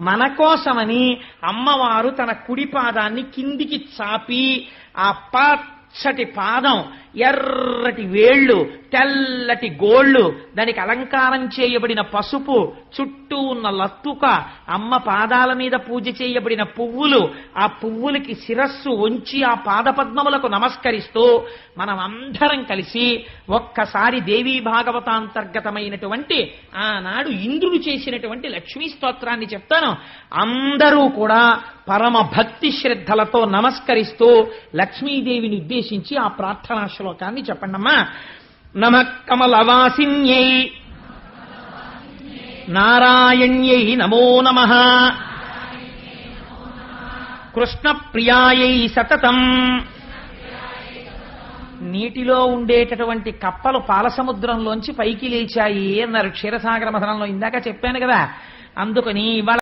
మన కోసమని అమ్మవారు తన కుడి పాదాన్ని కిందికి చాపి ఆ పచ్చటి పాదం ఎర్రటి వేళ్ళు తెల్లటి గోళ్ళు దానికి అలంకారం చేయబడిన పసుపు చుట్టూ ఉన్న లత్తుక అమ్మ పాదాల మీద పూజ చేయబడిన పువ్వులు ఆ పువ్వులకి శిరస్సు ఉంచి ఆ పాదపద్మములకు నమస్కరిస్తూ మనం అందరం కలిసి ఒక్కసారి దేవీ భాగవతాంతర్గతమైనటువంటి ఆనాడు ఇంద్రుడు చేసినటువంటి లక్ష్మీ స్తోత్రాన్ని చెప్తాను. అందరూ కూడా పరమ భక్తి శ్రద్ధలతో నమస్కరిస్తూ లక్ష్మీదేవిని ఉద్దేశించి ఆ ప్రార్థనా శ్లోకాన్ని చెప్పండమ్మా. నమ కమలవాసిన్యై. నారాయణ్యై నమో నమ. కృష్ణ ప్రియాయై సతతం. నీటిలో ఉండేటటువంటి కప్పలు పాలసముద్రంలోంచి పైకి లేచాయి అన్నారు క్షీరసాగర మథనంలో ఇందాక చెప్పాను కదా. అందుకని ఇవాళ